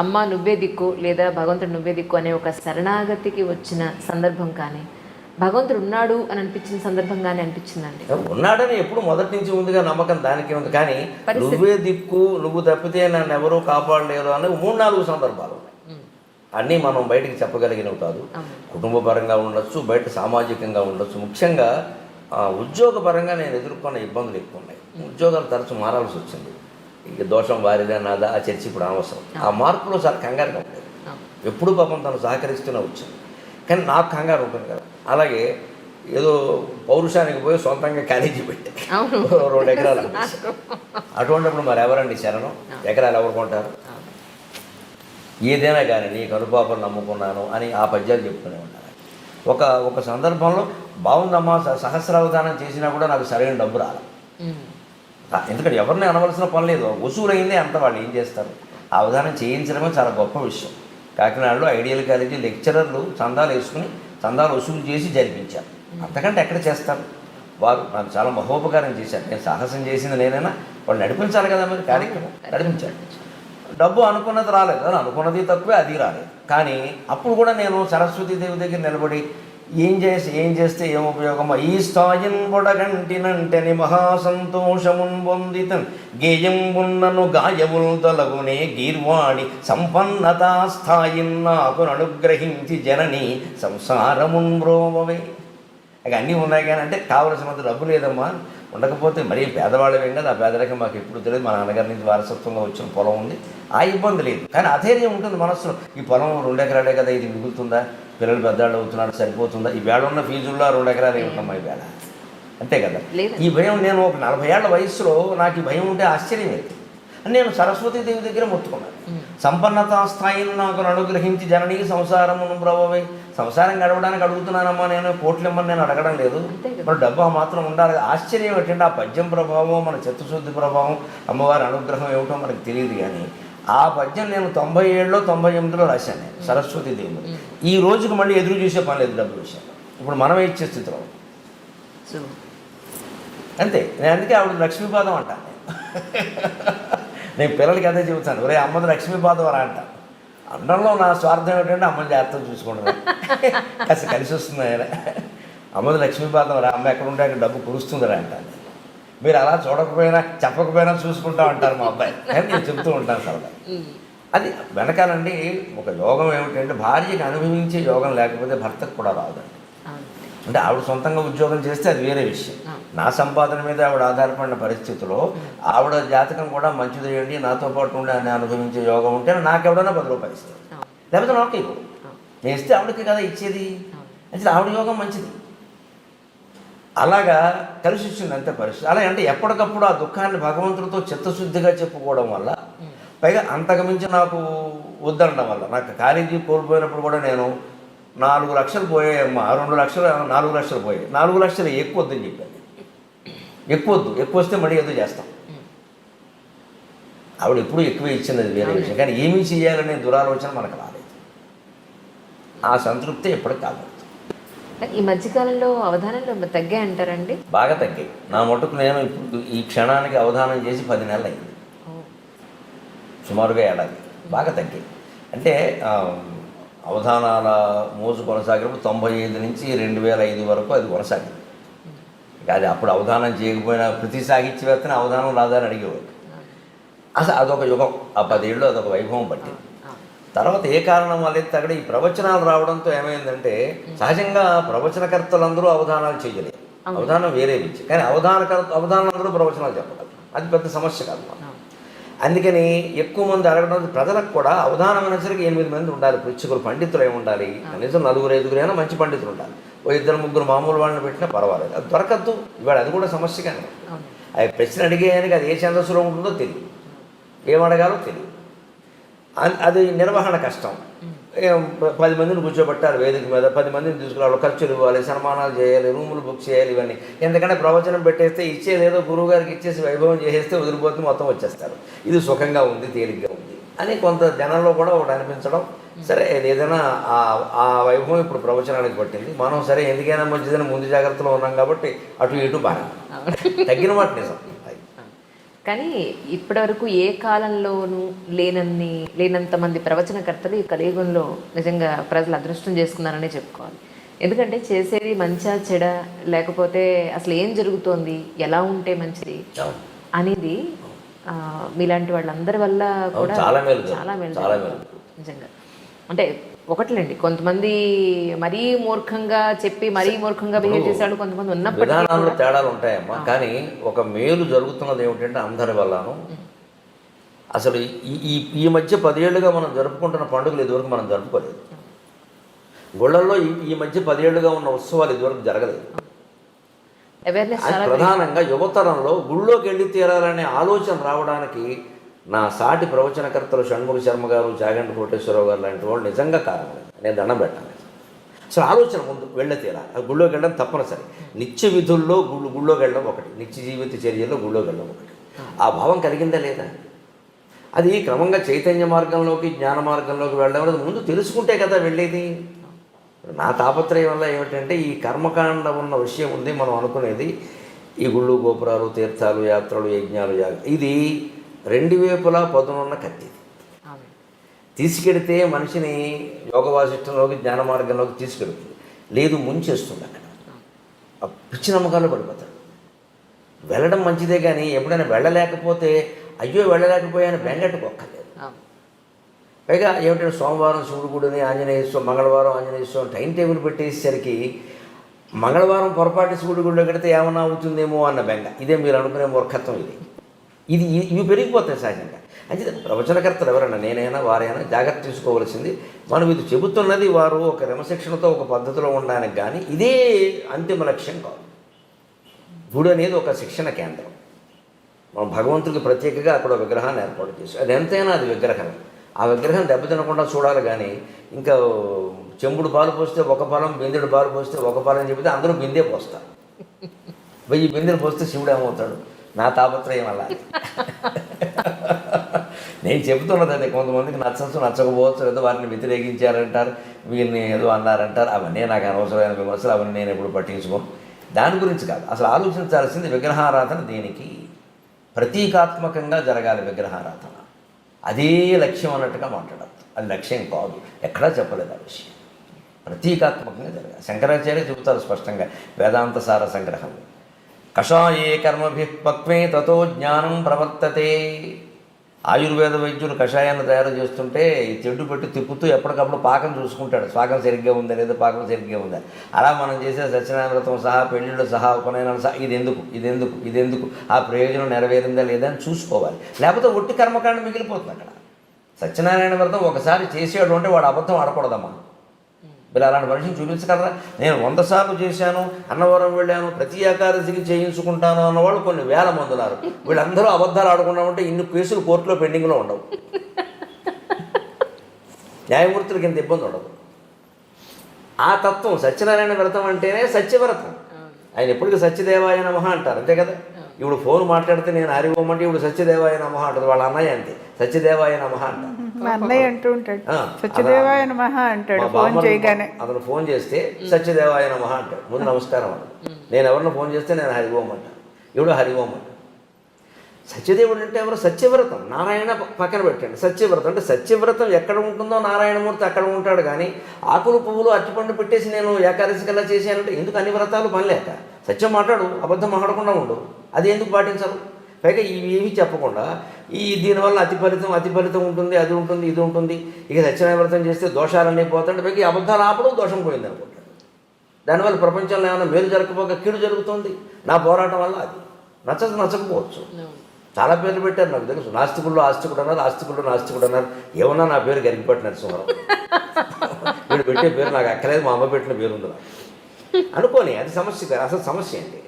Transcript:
అమ్మ నువ్వే దిక్కు లేదా భగవంతుడు నువ్వే దిక్కు అనే ఒక శరణాగతికి వచ్చిన సందర్భం కానీ భగవంతుడు ఉన్నాడు అని అనిపించిన సందర్భం కానీ అనిపించిందండి. ఉన్నాడని ఎప్పుడు మొదటి నుంచి ఉందిగా నమ్మకం దానికి ఉంది. కానీ నువ్వే దిక్కు నువ్వు తప్పితే నన్ను ఎవరూ కాపాడలేరు అని మూడు నాలుగు సందర్భాలు అన్నీ మనం బయటికి చెప్పగలిగినవి కాదు. కుటుంబ పరంగా ఉండొచ్చు బయట సామాజికంగా ఉండొచ్చు. ముఖ్యంగా ఆ, ఉద్యోగపరంగా నేను ఎదుర్కొన్న ఇబ్బందులు ఎక్కువ ఉన్నాయి. ఉద్యోగాలు తరచు మారాల్సి వచ్చింది. ఇక దోషం వారిదే నాదా ఆ చర్చ ఇప్పుడు అనవసరం ఆ. మార్పులో చాలా కంగారుగా ఉండేది ఎప్పుడు పాపం తను సహకరిస్తూనే వచ్చింది కానీ నాకు కంగారు ఉంటుంది కదా. అలాగే ఏదో పౌరుషానికి పోయి సొంతంగా కాలేజీ పెట్టే. అవును. రెండు ఎకరాలు. అటువంటిప్పుడు మరి ఎవరండి శరణం? ఎకరాలు ఎవరు కొంటారు? ఏదైనా కానీ నీ కనుపాపలు నమ్ముకున్నాను అని ఆ పద్యాలు చెప్తూనే ఉంటాను ఒక ఒక సందర్భంలో బాగుందమ్మా సహస్రావధానం చేసినా కూడా నాకు సరైన డబ్బు రాలి. ఎందుకంటే ఎవరిని అనవలసిన పని లేదు. వసూలైందే అంత వాళ్ళు ఏం చేస్తారు? అవధానం చేయించడమే చాలా గొప్ప విషయం. కాకినాడలో ఐడియల్ కాలేజీ లెక్చరర్లు చందాలు వేసుకుని చందాలు వసూలు చేసి జరిపించారు. అంతకంటే ఎక్కడ చేస్తారు? వారు నాకు చాలా మహోపకారం చేశారు. నేను సాహసం చేసింది నేనైనా వాళ్ళు నడిపించాలి కదా మరి కార్యక్రమం? నడిపించారు డబ్బు అనుకున్నది రాలేదు. అని అనుకున్నది తక్కువే అది రాలేదు. కానీ అప్పుడు కూడా నేను సరస్వతి దేవి దగ్గర నిలబడి ఏం చేసి ఏం చేస్తే ఏం ఉపయోగం ఈ స్థాయిన్ బొడగంటినంటని మహాసంతోషమున్ పొందితన్ గేయంబున్నను ఉన్నను గాయముల్ తొలగునే గీర్వాణి. సంపన్నతా స్థాయిన్ నాకు అనుగ్రహించి జనని సంసారమున్ బ్రోమవే ఇక అన్నీ ఉన్నాయి కానీ అంటే కావలసినంత డబ్బు లేదమ్మా. ఉండకపోతే మరీ పేదవాళ్ళమేం కదా ఆ పేదరికం మాకు ఎప్పుడు తెలియదు. మా నాన్నగారి నుంచి వారసత్వంగా వచ్చిన పొలం ఉంది. ఆ ఇబ్బంది లేదు. కానీ అధైర్యం ఉంటుంది మనసులో ఈ పొలం రెండు ఎకరాలే కదా ఇది మిగులుతుందా? పిల్లలు పెద్దవాళ్ళు అవుతున్నారు సరిపోతుందా? ఈ వేళ ఉన్న ఫీజుల్లో రెండు ఎకరాలు ఏమిటమ్మా ఈ వేళ అంతే కదా. ఈ భయం నేను ఒక నలభై ఏళ్ళ వయసులో నాకు ఈ భయం ఉంటే ఆశ్చర్యం లేదు నేను సరస్వతి దేవి దగ్గర మొత్తుకున్నాను సంపన్నతా స్థాయిని నాకు అనుగ్రహించి జననీ సంసారమును బ్రవవే సంసారం గడవడానికి అడుగుతున్నానమ్మా నేను కోట్లమ్మని నేను అడగడం లేదు. మరి డబ్బు మాత్రం ఉండాలి. ఆశ్చర్యం ఏంటంటే ఆ పద్యం ప్రభావం మన చిత్తశుద్ధి ప్రభావం అమ్మవారి అనుగ్రహం ఏమిటో మనకు తెలియదు కానీ ఆ పద్యం నేను తొంభై ఏడులో తొంభై ఎనిమిదిలో రాశాను నేను సరస్వతి దేవి ఈ రోజుకి మళ్ళీ ఎదురు చూసే పని లేదు డబ్బు విషయంలో. ఇప్పుడు మనమే ఇచ్చే స్థితిలో అంతే. నేను అందుకే ఆవిడ లక్ష్మీపాదం అంటాను నేను పిల్లలకి అదే చెబుతాను. ఒరే అమ్మది లక్ష్మీ బాధవరా అంట. అండంలో నా స్వార్థం ఏంటంటే అమ్మని జాగ్రత్తగా చూసుకుంటారు కాస్త కలిసి వస్తుంది ఆయన. అమ్మది లక్ష్మీ బాధవరా? అమ్మ ఎక్కడ ఉంటే అక్కడ డబ్బు కురుస్తుందిరా అంట. మీరు అలా చూడకపోయినా చెప్పకపోయినా చూసుకుంటా ఉంటారు మా అబ్బాయి. అని నేను చెప్తూ ఉంటాను సరదా అది వెనకాలండి ఒక యోగం ఏమిటంటే భార్యకి అనుభవించే యోగం లేకపోతే భర్తకు కూడా రాదండి అంటే ఆవిడ సొంతంగా ఉద్యోగం చేస్తే అది వేరే విషయం. నా సంపాదన మీద ఆవిడ ఆధారపడిన పరిస్థితిలో ఆవిడ జాతకం కూడా మంచిది ఏంటి నాతో పాటు ఉండి ఆయన అనుభవించే యోగం ఉంటే నాకెవడన్నా పది రూపాయలు ఇస్తారు అవును. లేకపోతే నాకు. నేను ఇస్తే ఆవిడకి కదా ఇచ్చేది. అంటే ఆవిడ యోగం మంచిది. అలాగా కలిసి వచ్చింది అంతే పరిస్థితి. అలా అంటే ఎప్పటికప్పుడు ఆ దుఃఖాన్ని భగవంతుడితో చిత్తశుద్ధిగా చెప్పుకోవడం వల్ల పైగా అంతకుమించి నాకు వద్దనడం వల్ల. నాకు కాలేజీ కోల్పోయినప్పుడు కూడా నేను నాలుగు లక్షలు పోయాయమ్మా రెండు లక్షలు నాలుగు లక్షలు పోయాయి. నాలుగు లక్షలు ఎక్కువ వద్దని చెప్పాను ఎక్కువ వద్దు ఎక్కువ వస్తే మళ్ళీ ఏదో చేస్తాం. ఆవిడ ఎప్పుడు ఎక్కువ ఇచ్చింది అది వేరే విషయం. కానీ ఏమీ చేయాలనే దురాలోచన మనకు రాలేదు. ఆ సంతృప్తి ఎప్పటికి కాలేదు. ఈ మధ్యకాలంలో అవధానంలో తగ్గాయి అంటారండి? బాగా తగ్గాయి. నా మటుకు నేను ఇప్పుడు ఈ క్షణానికి అవధానం చేసి పది నెలలు అయింది. సుమారుగా ఏడాది. బాగా తగ్గాయి. అంటే అవధానాల మోజు కొనసాగినప్పుడు తొంభై ఐదు నుంచి రెండు వేల ఐదు వరకు అది కొనసాగింది. అది అప్పుడు అవధానం చేయకపోయినా ప్రతి సాహిత్యవేత్తని అవధానం రాదని అడిగేవాడు అసలు అదొక యుగం. ఆ పదేళ్ళు అదొక వైభవం పట్టింది. తర్వాత ఏ కారణం వల్ల అక్కడ ఈ ప్రవచనాలు రావడంతో ఏమైందంటే సహజంగా ప్రవచనకర్తలందరూ అవధానాలు చేయలేరు అవధానం వేరే విద్య. కానీ అవధానకర్త అవధానంలో ప్రవచనాలు చెప్పగలరు. అది పెద్ద సమస్య కాదు. అందుకని ఎక్కువ మంది అడగడం ప్రజలకు కూడా అవధానం అనేసరికి ఎనిమిది మంది ఉండాలి. పృచ్ఛకులు పండితులు ఏమి ఉండాలి? కనీసం నలుగురు ఐదుగురైనా మంచి పండితులు ఉండాలి. ఓ ఇద్దరు ముగ్గురు మామూలు వాళ్ళని పెట్టినా పర్వాలేదు. అది దొరకద్దు. ఇవాళ అది కూడా సమస్యగానే అవును. అది ప్రశ్న అడిగేయడానికి అది ఏ ఛందస్సులో ఉంటుందో తెలియదు ఏం అడగాలో తెలియదు అది నిర్వహణ కష్టం. పది మందిని కూర్చోబెట్టాలి వేదిక మీద. పది మందిని తీసుకురావాలి. ఖర్చులు ఇవ్వాలి సన్మానాలు చేయాలి రూములు బుక్ చేయాలి ఇవన్నీ. ఎందుకంటే ప్రవచనం పెట్టేస్తే ఇచ్చేది ఏదో గురువు గారికి ఇచ్చేసి వైభవం చేసేస్తే వదిలిపోతే మొత్తం వచ్చేస్తారు. ఇది సుఖంగా ఉంది తేలిగ్గా ఉంది అని కొంత జనంలో కూడా ఒకటి అనిపించడం. సరే ఏదైనా ఆ ఆ వైభవం ఇప్పుడు ప్రవచనానికి పట్టింది. మనం సరే ఎందుకైనా మంచిదని ముందు జాగ్రత్తలో ఉన్నాం కాబట్టి అటు ఇటు బాగా. తగ్గిన మాట నిజం. కానీ ఇప్పటివరకు ఏ కాలంలోనూ లేనన్ని లేనంత మంది ప్రవచనకర్తలు ఈ కలియుగంలో నిజంగా ప్రజలు అదృష్టం చేసుకున్నారనే చెప్పుకోవాలి ఎందుకంటే చేసేది మంచా చెడ లేకపోతే అసలు ఏం జరుగుతోంది ఎలా ఉంటే మంచిది. అనేది మీలాంటి వాళ్ళందరి వల్ల కూడా చాలా మేలు. చాలా మేలు. నిజంగా అంటే ఒకట్లేండి. కొంతమంది మరీ మూర్ఖంగా చెప్పి మరీ మూర్ఖంగా బిహేవ్ చేసేవాళ్ళు కొంతమంది విధానాల్లో తేడాలు ఉంటాయమ్మా. కానీ ఒక మేలు జరుగుతున్నది ఏమిటంటే అందరి వల్లను. అసలు ఈ ఈ ఈ మధ్య పదేళ్ళుగా మనం జరుపుకుంటున్న పండుగలు ఇదివరకు మనం జరుపుకోలేదు. గుళ్ళల్లో ఈ ఈ మధ్య పదేళ్ళుగా ఉన్న ఉత్సవాలు ఇదివరకు జరగలేదు. ప్రధానంగా యువతరంలో గుళ్ళోకి వెళ్ళి తీరాలనే ఆలోచన రావడానికి నా సాటి ప్రవచనకర్తలు షణ్ముఖ శర్మ గారు జాగంటి కోటేశ్వరరావు గారు లాంటి వాళ్ళు నిజంగా కారణం నేను దండం పెట్టాలి అసలు ఆలోచన ముందు వెళ్ళే తీరా. గుళ్ళోకి వెళ్ళడం తప్పనిసరి. నిత్య విధుల్లో గుళ్ళు గుళ్ళోకి వెళ్ళడం ఒకటి. నిత్య జీవిత చర్యల్లో గుళ్ళోకి వెళ్ళడం ఒకటి. ఆ భావం కలిగిందా లేదా? అది క్రమంగా చైతన్య మార్గంలోకి జ్ఞాన మార్గంలోకి వెళ్ళడం అనేది ముందు తెలుసుకుంటే కదా వెళ్ళేది. నా తాపత్రయం వల్ల ఏమిటంటే ఈ కర్మకాండ ఉన్న విషయం ఉంది మనం అనుకునేది. ఈ గుళ్ళు గోపురాలు తీర్థాలు యాత్రలు యజ్ఞాలు యాగ ఇది రెండు వైపులా పదునున్న కత్తి. తీసుకెడితే మనిషిని యోగ వాసిష్టంలోకి జ్ఞాన మార్గంలోకి తీసుకెడుతుంది. లేదు ముంచేస్తుంది అక్కడ. ఆ పిచ్చి నమ్మకాల్లో పడిపోతాడు. వెళ్ళడం మంచిదే కానీ ఎప్పుడైనా వెళ్ళలేకపోతే అయ్యో వెళ్ళలేకపోయాను బెంగట్టుకోక్కర్లేదు. పైగా ఏమిటంటే సోమవారం శివుడు గుడిని ఆంజనేయ స్వామి మంగళవారం ఆంజనేయ స్వామి టైం టేబుల్ పెట్టేసరికి మంగళవారం పొరపాటు శివుడి గుడిలో కడితే ఏమన్నా అవుతుందేమో అన్న బెంగ. ఇదే మీరు అనుకునే మూర్ఖత్వం ఇది. ఇది ఇవి పెరిగిపోతాయి సహజంగా. అంటే ప్రవచనకర్తలు ఎవరైనా నేనైనా వారైనా జాగ్రత్త తీసుకోవాల్సింది మనం ఇది చెబుతున్నది వారు ఒక క్రమశిక్షణతో ఒక పద్ధతిలో ఉండడానికి కానీ ఇదే అంతిమ లక్ష్యం కాదు. గుడి అనేది ఒక శిక్షణ కేంద్రం. మనం భగవంతుడికి ప్రత్యేకంగా అక్కడ ఒక విగ్రహాన్ని ఏర్పాటు చేసి అది ఎంతైనా అది విగ్రహం ఆ విగ్రహం దెబ్బతినకుండా చూడాలి కానీ ఇంకా చెంబుడు పాలు పోస్తే ఒక పాలం బిందెడు పాలు పోస్తే ఒక పాలని చెబితే అందరూ బిందే పోస్తారు. వెయ్యి బిందెలు పోస్తే శివుడు ఏమవుతాడు? నా తాపత్రయం అలా. నేను చెబుతున్నది అదే కొంతమందికి నచ్చచ్చు నచ్చకపోవచ్చు లేదా వారిని వ్యతిరేకించారంటారు వీరిని ఏదో అన్నారంటారు అవన్నీ నాకు అనవసరమైన విమర్శలు అవన్నీ నేను ఎప్పుడు పట్టించుకోను. దాని గురించి కాదు అసలు ఆలోచించాల్సింది విగ్రహారాధన దేనికి? ప్రతీకాత్మకంగా జరగాలి విగ్రహారాధన. అదే లక్ష్యం అన్నట్టుగా మాట్లాడద్దు అది లక్ష్యం కాదు. ఎక్కడా చెప్పలేదు ఆ విషయం. ప్రతీకాత్మకంగా జరగాలి. శంకరాచార్య చెబుతారు స్పష్టంగా వేదాంత సార సంగ్రహం. కషాయే కర్మభి పక్వే తతో జ్ఞానం ప్రవర్తతే. ఆయుర్వేద వైద్యులు కషాయాన్ని తయారు చేస్తుంటే ఈ తెడ్డు పెట్టి తిప్పుతూ ఎప్పటికప్పుడు పాకం చూసుకుంటాడు. పాకం సరిగ్గా ఉందా లేదా? పాకం సరిగ్గా ఉందా? అలా మనం చేసే సత్యనారాయణ వ్రతం సహా పెళ్ళిళ్ళు సహా ఉపనయనం సహా ఇది ఎందుకు ఇది ఎందుకు ఇది ఎందుకు ఆ ప్రయోజనం నెరవేరిందా లేదా అని చూసుకోవాలి. లేకపోతే ఒట్టి కర్మకాండ మిగిలిపోతుంది అక్కడ. సత్యనారాయణ వ్రతం ఒకసారి చేసేవాడు అంటే వాడు అబద్ధం ఆడకూడదమ్మా. వీళ్ళు అలాంటి మనిషిని చూపించగలరా? నేను వంద సార్లు చేశాను అన్నవరం వెళ్ళాను ప్రతి ఏకాదశికి చేయించుకుంటాను అన్నవాళ్ళు కొన్ని వేల మంది ఉన్నారు వీళ్ళందరూ అబద్ధాలు ఆడకుండా ఉంటే ఇన్ని కేసులు కోర్టులో పెండింగ్లో ఉండవు. న్యాయమూర్తులకి ఇంత ఇబ్బంది ఉండదు. ఆ తత్వం సత్యనారాయణ వ్రతం అంటేనే సత్యవ్రతం. ఆయన ఎప్పటికీ సత్యదేవాయ నమః అంటారు అంతే కదా? ఇప్పుడు ఫోన్ మాట్లాడితే నేను అంటే ఇప్పుడు సత్యదేవాయ నమః అంటారు వాళ్ళ అన్నయ్య అంతే. సత్యదేవాయ నమః అంటారు. మా అన్నయ్య అంటూ ఉంటాడు సత్యదేవాయ నమః అంటాడు ఫోన్ చేయగానే. అతను ఫోన్ చేస్తే సత్యదేవాయ నమః అంటాడు. ముందు నమస్కారం అంట నేను ఎవరిని ఫోన్ చేస్తే నేను హరి ఓం అంట ఇప్పుడు హరి ఓం అంట సత్యదేవుడు అంటే ఎవరు? సత్యవ్రతం. నారాయణ పక్కన పెట్టండి. సత్యవ్రతం అంటే సత్యవ్రతం ఎక్కడ ఉంటుందో నారాయణమూర్తి అక్కడ ఉంటాడు కానీ ఆకులు పువ్వులు అరటిపండు పెట్టేసి నేను ఏకాదశి కల్లా చేశానంటే ఎందుకు అన్ని వ్రతాలు పనిలేక? సత్యం మాట్లాడు అబద్ధం మాట్లాడకుండా ఉండు. అది ఎందుకు పాటించరు? పైగా ఇవి ఏమీ చెప్పకుండా ఈ దీనివల్ల అతి ఫలితం అతి ఫలితం ఉంటుంది అది ఉంటుంది ఇది ఉంటుంది. ఇక సత్యనారాయణ వ్రతం చేస్తే దోషాలన్నీ పోతుంటే పైగా ఈ అబద్ధాలు ఆపడం దోషం పోయింది అనుకుంటాడు దానివల్ల ప్రపంచంలో ఏమైనా మేలు జరగకపోక కీడు జరుగుతుంది. నా పోరాటం వల్ల అది. నచ్చక నచ్చకపోవచ్చు. చాలా పేర్లు పెట్టారు నాకు తెలుసు. నాస్తికుల్లో ఆస్తికుడు అన్నారు ఆస్తికుల్లో నాస్తికుడు అన్నారు. ఏమన్నా నా పేరు గరిగిపట్టి నరసింహరావు వీడు పెట్టే పేరు నాకు అక్కలేదు మా అమ్మ పెట్టిన పేరు ఉంది నాకు. అనుకోని అది సమస్య కాదు. అసలు సమస్య ఏంటి?